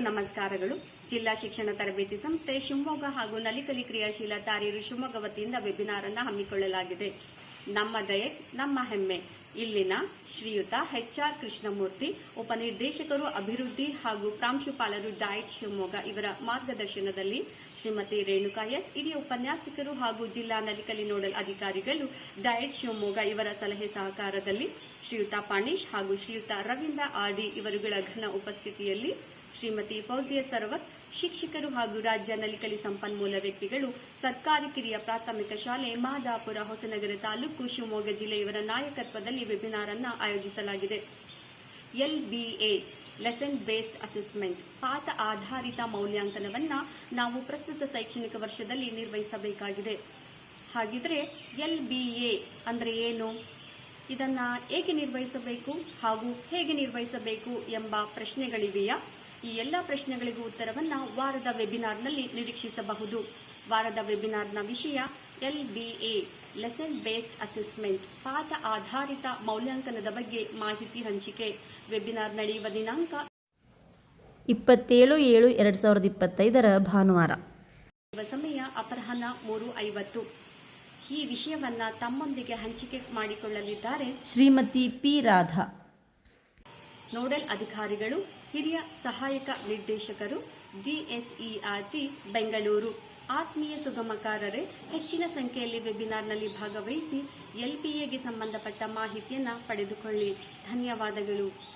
ನಮಸ್ಕಾರಗಳು. ಜಿಲ್ಲಾ ಶಿಕ್ಷಣ ತರಬೇತಿ ಸಂಸ್ಥೆ ಶಿವಮೊಗ್ಗ ಹಾಗೂ ನಲಿಕಲಿ ಕ್ರಿಯಾಶೀಲ ತಾರೀರು ಶಿವಮೊಗ್ಗ ವತಿಯಿಂದ ವೆಬಿನಾರ್ ಅನ್ನು ಹಮ್ಮಿಕೊಳ್ಳಲಾಗಿದೆ. ನಮ್ಮ ದಯ ನಮ್ಮ ಹೆಮ್ಮೆ. ಇಲ್ಲಿನ ಶ್ರೀಯುತ ಎಚ್ಆರ್ ಕೃಷ್ಣಮೂರ್ತಿ, ಉಪನಿರ್ದೇಶಕರು ಅಭಿವೃದ್ಧಿ ಹಾಗೂ ಪ್ರಾಂಶುಪಾಲರು ಡಯಟ್ ಶಿವಮೊಗ್ಗ ಇವರ ಮಾರ್ಗದರ್ಶನದಲ್ಲಿ ಶ್ರೀಮತಿ ರೇಣುಕಾ ಎಸ್, ಹಿರಿಯ ಉಪನ್ಯಾಸಕರು ಹಾಗೂ ಜಿಲ್ಲಾ ನಲಿಕಲಿ ನೋಡಲ್ ಅಧಿಕಾರಿಗಳು ಡಯಟ್ ಶಿವಮೊಗ್ಗ ಇವರ ಸಲಹೆ ಸಹಕಾರದಲ್ಲಿ ಶ್ರೀಯುತ ಪಾಣೀಶ್ ಹಾಗೂ ಶ್ರೀಯುತ ರವೀಂದ್ರ ಆರ್ಡಿ ಇವರುಗಳ ಘನ ಉಪಸ್ಥಿತಿಯಲ್ಲಿ ಶ್ರೀಮತಿ ಫೌಜಿಯಾ ಸರ್ವತ್, ಶಿಕ್ಷಕರು ಹಾಗೂ ರಾಜ್ಯ ನಲಿಕಲಿ ಸಂಪನ್ಮೂಲ ವ್ಯಕ್ತಿಗಳು, ಸರ್ಕಾರಿ ಕಿರಿಯ ಪ್ರಾಥಮಿಕ ಶಾಲೆ ಮಾದಾಪುರ ಹೊಸನಗರ ತಾಲೂಕು ಶಿವಮೊಗ್ಗ ಜಿಲ್ಲೆಯವರ ನಾಯಕತ್ವದಲ್ಲಿ ವೆಬಿನಾರ್ ಅನ್ನು ಆಯೋಜಿಸಲಾಗಿದೆ ಎಲ್ಬಿಎ ಲೆಸನ್ ಬೇಸ್ಡ್ ಅಸೆಸ್ಮೆಂಟ್, ಪಾಠ ಆಧಾರಿತ ಮೌಲ್ಯಾಂಕನವನ್ನು ನಾವು ಪ್ರಸ್ತುತ ಶೈಕ್ಷಣಿಕ ವರ್ಷದಲ್ಲಿ ನಿರ್ವಹಿಸಬೇಕಾಗಿದೆ. ಹಾಗಿದ್ರೆ ಎಲ್ಬಿಎ ಅಂದ್ರೆ ಏನು? ಇದನ್ನ ಏಕೆ ನಿರ್ವಹಿಸಬೇಕು ಹಾಗೂ ಹೇಗೆ ನಿರ್ವಹಿಸಬೇಕು ಎಂಬ ಪ್ರಶ್ನೆಗಳಿವೆಯಾ? ಈ ಎಲ್ಲ ಪ್ರಶ್ನೆಗಳಿಗೂ ಉತ್ತರವನ್ನು ವಾರದ ವೆಬಿನಾರ್ನಲ್ಲಿ ನಿರೀಕ್ಷಿಸಬಹುದು. ವಾರದ ವೆಬಿನಾರ್ನ ವಿಷಯ ಎಲ್ಬಿಎ ಲೆಸನ್ ಬೇಸ್ಡ್ ಅಸೆಸ್ಮೆಂಟ್ ಪಾಠ ಆಧಾರಿತ ಮೌಲ್ಯಾಂಕನದ ಬಗ್ಗೆ ಮಾಹಿತಿ ಹಂಚಿಕೆ. ವೆಬಿನಾರ್ ನಡೆಯುವ ದಿನಾಂಕ ಇಪ್ಪತ್ತೇಳು ಏಳು ಎರಡು ಸಾವಿರದ ಇಪ್ಪತ್ತೈದರ ಭಾನುವಾರ. ಸಮಯ ಅಪರಾಹ್ನ ಮೂರು ಐವತ್ತು. ಈ ವಿಷಯವನ್ನ ತಮ್ಮೊಂದಿಗೆ ಹಂಚಿಕೆ ಮಾಡಿಕೊಳ್ಳಲಿದ್ದಾರೆ ಶ್ರೀಮತಿ ಪಿ ರಾಧಾ. ನೋಡಲ್ ಅಧಿಕಾರಿಗಳು, ಹಿರಿಯ ಸಹಾಯಕ ನಿರ್ದೇಶಕರು, ಡಿಎಸ್ಇಆರ್ಟಿ, ಬೆಂಗಳೂರು. ಆತ್ಮೀಯ ಸುಗಮಕಾರರೇ, ಹೆಚ್ಚಿನ ಸಂಖ್ಯೆಯಲ್ಲಿ ವೆಬಿನಾರ್ನಲ್ಲಿ ಭಾಗವಹಿಸಿ ಎಲ್ಪಿಎಗೆ ಸಂಬಂಧಪಟ್ಟ ಮಾಹಿತಿಯನ್ನು ಪಡೆದುಕೊಳ್ಳಿ. ಧನ್ಯವಾದಗಳು.